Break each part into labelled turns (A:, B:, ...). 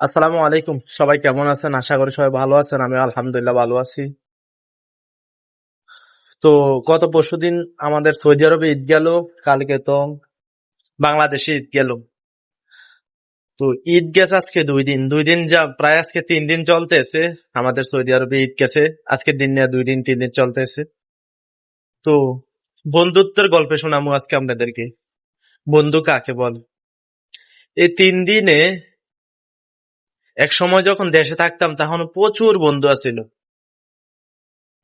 A: আসসালামু আলাইকুম। সবাই কেমন আছেন? আশা করি সবাই ভালো আছেন। আমি আলহামদুলিল্লাহ ভালো আছি। তো গত পরশুদিন আমাদের সৌদি আরবে ঈদ গেল, কালকে তো বাংলাদেশে ঈদ গেল। তো ঈদ গেছে আজকে দুই দিন। দুই দিন যা, প্রায় আজকে তিন দিন চলতেছে। আমাদের সৌদি আরবে ঈদ গেছে। আজকে দিন নিয়ে দুই দিন, তিন দিন চলতেছে। তো বন্ধুত্বের গল্প শোনামু আজকে আপনাদেরকে। বন্ধু কাকে বল? এই তিন দিনে এক সময় যখন দেশে থাকতাম, তখন প্রচুর বন্ধু আছিল।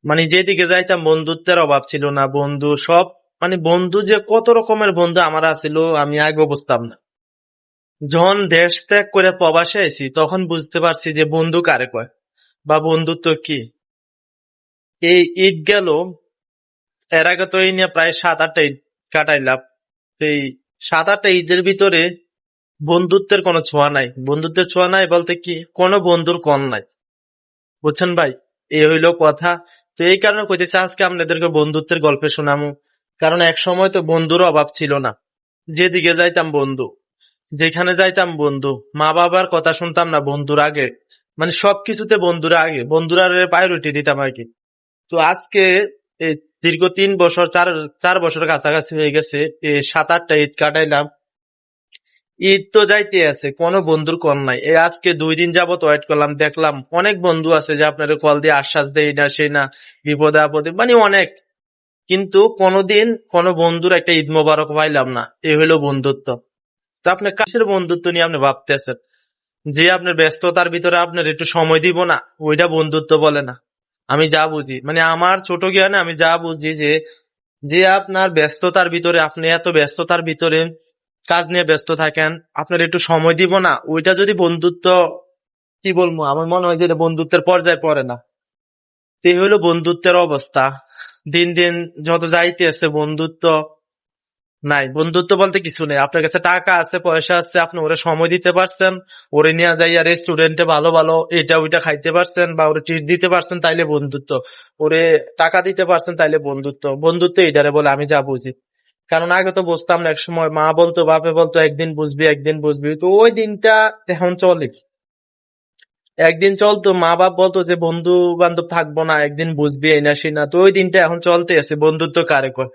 A: মানে যেদিকে যাইতাম, বন্ধুত্বের অভাব ছিল না। বন্ধু সব মানে বন্ধু যে কত রকমের বন্ধু আমার আছিল, আমি আগে বুঝতাম না। যখন দেশ ত্যাগ করে প্রবাসে আইছি, তখন বুঝতে পারছি যে বন্ধু কারে কয় বা বন্ধুত্ব কি। এই ঈদ গেল, এর আগে তো এই নিয়ে প্রায় সাত আটটা ঈদ কাটাইলাম। এই সাত আটটা ঈদের ভিতরে বন্ধুত্বের কোনো ছোঁয়া নাই। বন্ধুত্বের ছোঁয়া নাই বলতে কি? কোনো বন্ধুর কম নাই। বুঝছেন ভাই? এই হইল কথা। তো এই কারণে কইতেছি আজকে আপনাদেরকে বন্ধুত্বের গল্পে শোনামু। কারণ এক সময় তো বন্ধুর অভাব ছিল না। যেদিকে যাইতাম বন্ধু, যেখানে যাইতাম বন্ধু মা বাবার কথা শুনতাম না বন্ধুর আগে। মানে সবকিছুতে বন্ধুরা আগে। বন্ধুরা প্রায়োরিটি দিতাম আর কি। তো আজকে দীর্ঘ তিন বছর, চার চার বছর কাছাকাছি হয়ে গেছে। সাত, আটটা ঈদ কাটাইলাম। ঈদ তো যাইতে আছে, কোনো বন্ধুর কল নাই। এই আজকে দুই দিন যাবত ওয়েট করলাম, দেখলাম অনেক বন্ধু আছে যে আপনার কল দিয়ে আশ্বাস দেই না, সেই না, বিপদে আপদে মানে অনেক। কিন্তু কোনোদিন কোনো বন্ধুর একটা ঈদ মোবারক পাইলাম না, এ হলো বন্ধুত্ব। তো আপনি কাছের বন্ধুত্ব নিয়ে আপনি ভাবতেছেন? যে আপনার ব্যস্ততার ভিতরে আপনার একটু সময় দিব না, ওইটা বন্ধুত্ব বলে না। আমি যা বুঝি মানে আমার ছোট জ্ঞানে আমি যা বুঝি যে যে আপনার ব্যস্ততার ভিতরে, আপনি এত ব্যস্ততার ভিতরে কাজ নিয়ে ব্যস্ত থাকেন, আপনার একটু সময় দিব না, ওইটা যদি বন্ধুত্ব, কি বলব, আমার মনে হয় যে বন্ধুত্বের পর্যায়ে পড়ে না। এই হলো বন্ধুত্বের অবস্থা। দিন দিন যত যাইতে আছে, বন্ধুত্ব নাই। বন্ধুত্ব বলতে কিছু নেই। আপনার কাছে টাকা আছে, পয়সা আছে, আপনি ওরে সময় দিতে পারছেন, ওরে নিয়ে যাইয়া রেস্টুরেন্টে ভালো ভালো এটা ওইটা খাইতে পারছেন বা ওরে ট্রিট দিতে পারছেন, তাইলে বন্ধুত্ব। ওরে টাকা দিতে পারছেন, তাইলে বন্ধুত্ব। বন্ধুত্ব এইটারে বলে আমি যা বুঝি। কারণ আগে তো বুঝতাম না এক সময় মা বলতো, বাপে বলতো, একদিন বুঝবি একদিন বুঝবি। তো ওই দিনটা এখন চলে একদিন চলতো, মা বাপ বলতো যে বন্ধু বান্ধব থাকব না, একদিন বুঝবি, এই না না। তো ওই দিনটা এখন চলতে আছে, বন্ধুত্ব কারে কর?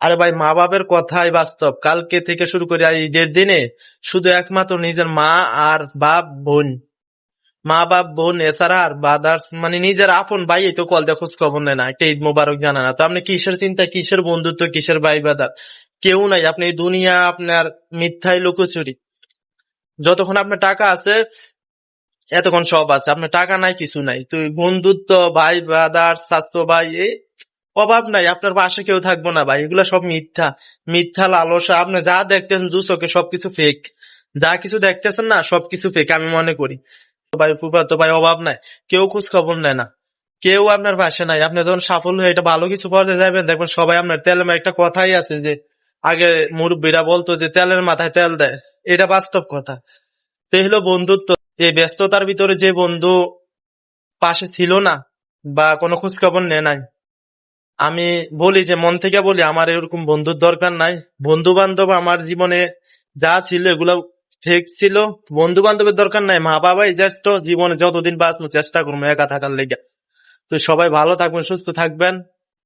A: আরে ভাই, মা বাপের কথাই বাস্তব। কালকে থেকে শুরু করে ঈদের দিনে শুধু একমাত্র নিজের মা আর বাপ, বোন। মা বাপ বোন, এছাড়া আর বাদার্স মানে নিজের আপন ভাই তো কল দিয়ে খোঁজ খবর নেয় না। একটা ঈদ মোবারক জানা না। তো আপনি কিসের চিন্তা, কিসের বন্ধুত্ব, কিসের ভাই বাদার কেউ নাই। আপনি দুনিয়া, আপনার মিথ্যাই লুকোচুরি। যতক্ষণ আপনার টাকা আছে, এতক্ষণ সব আছে। আপনার টাকা নাই, কিছু নাই। তো বন্ধুত্ব, ভাই ব্রাদার, স্বাস্থ্য ভাই অভাব নাই। আপনার পাশে কেউ থাকব না ভাই। এগুলা সব মিথ্যা। মিথ্যা লালসা। আপনি যা দেখতেছেন দু চোখে সবকিছু ফেক যা কিছু দেখতেছেন না, সবকিছু ফেক আমি মনে করি। ভাই ফুফা তো ভাই অভাব নাই। কেউ খোঁজ খবর নেয় না। কেউ আপনার পাশে নাই। আপনি যখন সাফল্য এটা ভালো কিছু পর্যায়ে যাবেন দেখবেন সবাই আপনার তেলের একটা কথাই আছে যে, আগে মুরব্বীরা বলতো যে, তেলের মাথায় তেল দেয়। এটা বাস্তব কথা। তো হলো বন্ধুত্ব। এই ব্যস্ততার ভিতরে যে বন্ধু পাশে ছিল না বা কোনো খোঁজ খবর নেয় নাই, আমি বলি যে, মন থেকে বলি, আমার এরকম বন্ধুর দরকার নাই। বন্ধু বান্ধব আমার জীবনে যা ছিল, এগুলো ঠিক ছিল। বন্ধু বান্ধবের দরকার নাই। মা বাবাই জ্যেষ্ঠ, জীবনে যতদিন বাঁচবো চেষ্টা করব একা থাকার লেগে। তো সবাই ভালো থাকবেন, সুস্থ থাকবেন।